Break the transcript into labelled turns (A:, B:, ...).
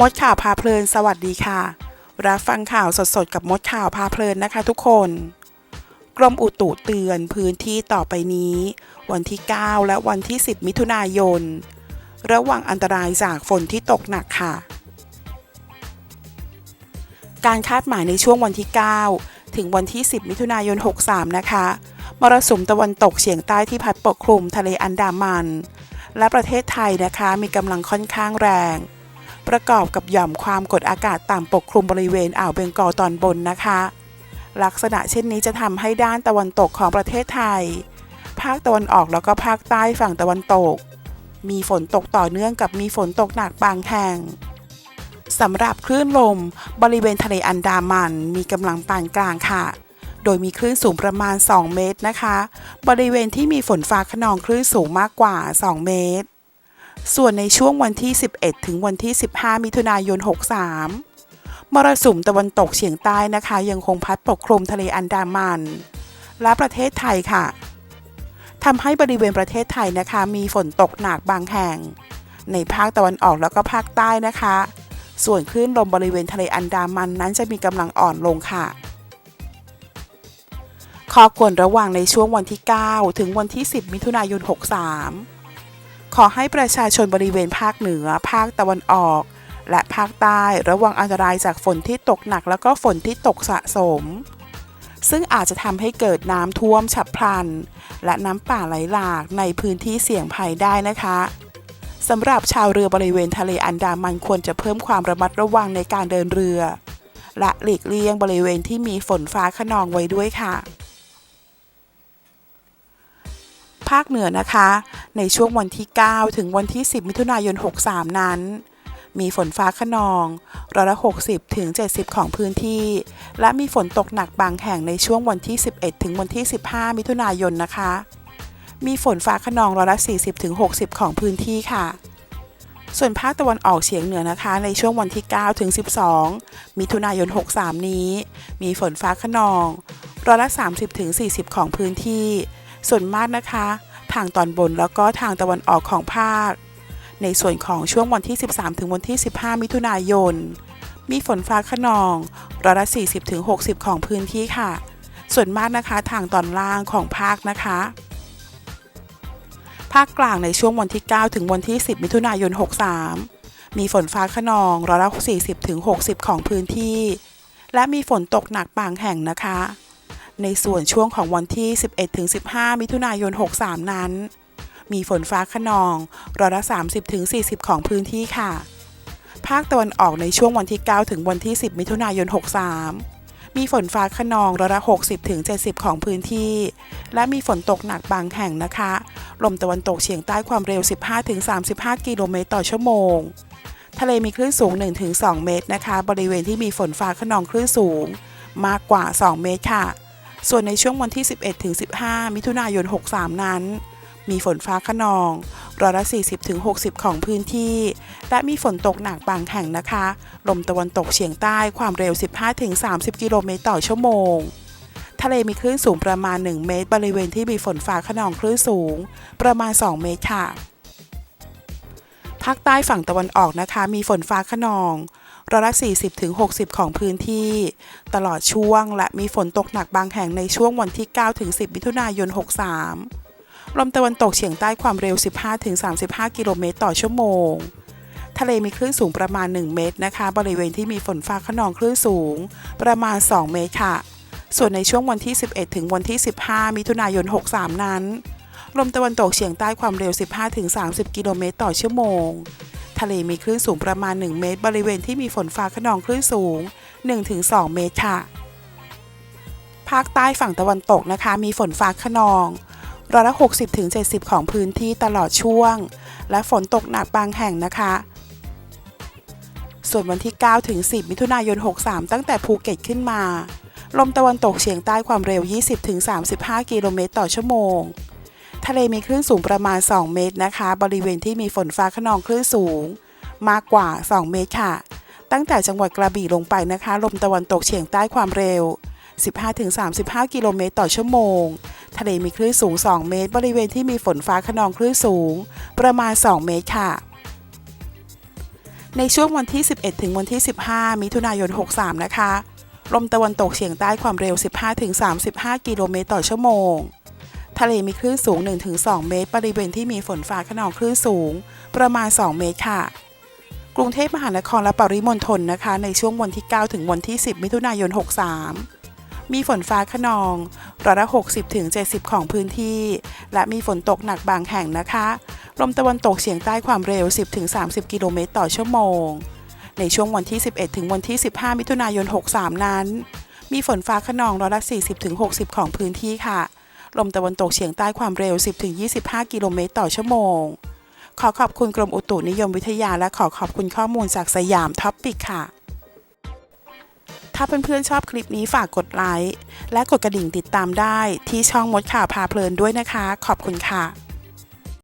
A: มดข่าวพาเพลินสวัสดีค่ะ รับฟังข่าวสดๆ กับมดข่าวพาเพลินนะคะทุกคน กรมอุตุเตือนพื้นที่ต่อไปนี้ วันที่ 9 และวันที่ 10 มิถุนายน ระวังอันตรายจากฝนที่ตกหนักค่ะ การคาดหมายในช่วงวันที่ 9 ถึงวันที่ 10 มิถุนายน 63 นะคะ มรสุมตะวันตกเฉียงใต้ที่พัดปกคลุมทะเลอันดามัน และประเทศไทยนะคะมีกำลังค่อนข้างแรง ประกอบกับหย่อมความกดอากาศต่ำปกคลุมบริเวณอ่าวเบงกอลตอนบนนะคะ ลักษณะเช่นนี้จะทำให้ด้านตะวันตกของประเทศไทย ภาคตะวันออกแล้วก็ภาคใต้ฝั่งตะวันตก มีฝนตกต่อเนื่องกับมีฝนตกหนักบางแห่งสำหรับคลื่นลมบริเวณทะเลอันดามันมีกำลังปานกลางค่ะ โดยมีคลื่นสูงประมาณ 2 เมตรนะคะ บริเวณที่มีฝนฟ้าขนองคลื่นสูงมากกว่า 2 เมตร ส่วนในช่วงวันที่ 11 ถึงวันที่ 15 มิถุนายน 63 มรสุมตะวันตกเฉียงใต้นะคะ ยังคงพัดปกคลุมทะเลอันดามัน และประเทศไทยค่ะทำให้บริเวณประเทศไทยนะคะ มีฝนตกหนักบางแห่ง ในภาคตะวันออกแล้วก็ภาคใต้นะคะ ส่วนคลื่นลมบริเวณทะเลอันดามันนั้นจะมีกำลังอ่อนลงค่ะข้อควรระวังในช่วงวันที่ 9 ถึงวันที่ 10 มิถุนายน 63 ขอให้ประชาชนบริเวณภาคเหนือ ภาคตะวันออก และภาคใต้ระวังอันตรายจากฝนที่ตกหนัก แล้วก็ฝนที่ตกสะสม ซึ่งอาจจะทำให้เกิดน้ำท่วมฉับพลัน และน้ำป่าไหลหลากในพื้นที่เสี่ยงภัยได้นะคะสำหรับชาวเรือบริเวณทะเลอันดามันควรจะเพิ่มความระมัดระวังในการเดินเรือ และหลีกเลี่ยงบริเวณที่มีฝนฟ้าขนองไว้ด้วยค่ะ ภาคเหนือนะคะ ในช่วงวันที่ 9 ถึงวันที่ 10 มิถุนายน 63 นั้น มีฝนฟ้าขนองร้อยละ 60 ถึง 70 ของพื้นที่ และมีฝนตกหนักบางแห่งในช่วงวันที่ 11 ถึงวันที่ 15 มิถุนายนนะคะ มีฝนฟ้าขนองร้อยละ 40 ถึง 60 ของพื้นที่ค่ะส่วนภาคตะวันออกเฉียงเหนือนะคะ ในช่วงวันที่ 9 ถึง 12 มิถุนายน 63 นี้ มีฝนฟ้าขนองร้อยละ 30 ถึง 40 ของพื้นที่ ส่วนมากนะคะ ทางตอนบนแล้วก็ทางตะวันออกของภาค ในส่วนของช่วงวันที่ 13 ถึงวันที่ 15 มิถุนายน มีฝนฟ้าขนองร้อยละ 40 ถึง 60 ของพื้นที่ค่ะ ส่วนมากนะคะทางตอนล่างของภาคนะคะ ภาคกลางในช่วงวันที่ 9 ถึงวันที่ 10 มิถุนายน 63 มีฝนฟ้าขนองร้อยละ 40 ถึง 60 ของพื้นที่ และมีฝนตกหนักบางแห่งนะคะ ในส่วนช่วงของวันที่ 11ถึง15 มิถุนายน 63 นั้น มีฝนฟ้าขนองร้อยละ 30ถึง40 ของพื้นที่ค่ะ ภาคตะวันออกในช่วงวันที่ 9 ถึงวันที่ 10 มิถุนายน 63 มีฝนฟ้าขนองร้อยละ 60ถึง70 ของพื้นที่ และมีฝนตกหนักบางแห่งนะคะ ลมตะวันตกเฉียงใต้ความเร็ว 15ถึง35 กิโลเมตรต่อชั่วโมงทะเลมีคลื่นสูง1ถึง2เมตรนะคะ บริเวณที่มีฝนฟ้าขนองคลื่นสูง มากกว่า 2 เมตรค่ะ ส่วนในช่วงวันที่ 11ถึง15 มิถุนายน 63 นั้น มีฝนฟ้าขนองร้อยละ 40ถึง60 ของพื้นที่ และมีฝนตกหนักบางแห่งนะคะ ลมตะวันตกเฉียงใต้ความเร็ว 15ถึง30 กิโลเมตรต่อชั่วโมง ทะเลมีคลื่นสูงประมาณ 1 เมตร บริเวณที่มีฝนฟ้าขนองคลื่นสูง ประมาณ 2 เมตรค่ะภาคใต้ฝั่งตะวันออกนะคะ มีฝนฟ้าขนอง ร้อยละ 40ถึง60 ของพื้นที่ ตลอดช่วงและมีฝนตกหนักบางแห่งในช่วงวันที่9ถึง10 มิถุนายน 63 ลมตะวันตกเฉียงใต้ความเร็ว 15ถึง35 กิโลเมตรต่อชั่วโมง ทะเลมีคลื่นสูงประมาณ 1 เมตรนะคะ บริเวณที่มีฝนฟ้าขนองคลื่นสูง ประมาณ 2 เมตรค่ะ ส่วนในช่วงวันที่ 11 ถึงวันที่ 15 มิถุนายน 63 นั้น ลมตะวันตกเฉียงใต้ความเร็ว 15ถึง30 กิโลเมตรต่อชั่วโมง ทะเลมีคลื่นสูงประมาณ 1 เมตร บริเวณที่มีฝนฟ้าขนองคลื่นสูง 1-2 เมตรค่ะ ภาคใต้ฝั่งตะวันตกนะคะ มีฝนฟ้าขนองร้อยละ60-70 ของพื้นที่ตลอดช่วง และฝนตกหนักบางแห่งนะคะ ส่วนวันที่ 9 ถึง 10 มิถุนายน 63 ตั้งแต่ภูเก็ตขึ้นมา ลมตะวันตกเฉียงใต้ความเร็ว 20-35 กิโลเมตรต่อชั่วโมง ทะเลมีคลื่นสูงประมาณ 2 เมตรนะคะ บริเวณที่มีฝนฟ้าขนองคลื่นสูง มากกว่า 2 เมตรค่ะ ตั้งแต่จังหวัดกระบี่ลงไปนะคะ ลมตะวันตกเฉียงใต้ความเร็ว 15-35 กิโลเมตรต่อชั่วโมง ทะเลมีคลื่นสูง 2 เมตร บริเวณที่มีฝนฟ้าขนองคลื่นสูง ประมาณ 2 เมตรค่ะในช่วงวันที่ 11 ถึงวันที่ 15 มิถุนายน 63 นะคะ ลมตะวันตกเฉียงใต้ความเร็ว 15-35 กิโลเมตรต่อชั่วโมง ทะเลมีคลื่นสูง 1-2 เมตร บริเวณที่มีฝนฟ้าขนองคลื่นสูง ประมาณ 2 เมตรค่ะ กรุงเทพมหานครและปริมณฑลนะคะ ในช่วงวันที่ 9 ถึงวันที่ 10 มิถุนายน 63 มีฝนฟ้าขนองร้อยละ60 ถึง 70 ของพื้นที่ และมีฝนตกหนักบางแห่งนะคะ ลมตะวันตกเฉียงใต้ความเร็ว 10 ถึง 30 กิโลเมตรต่อชั่วโมง ในช่วงวันที่ 11 ถึงวันที่ 15 มิถุนายน 63 นั้น มีฝนฟ้าขนองร้อยละ40 ถึง 60 ของพื้นที่ค่ะ ลมตะวันตกเฉียงใต้ความเร็ว 10ถึง25 กิโลเมตรต่อชั่วโมง ขอขอบคุณกรมอุตุนิยมวิทยาและขอขอบคุณข้อมูลจากสยามท็อปปิกค่ะ ถ้าเพื่อนๆชอบคลิปนี้ฝากกดไลค์และกดกระดิ่งติดตามได้ที่ช่องมดข่าวพาเพลินด้วยนะคะ ขอบคุณค่ะ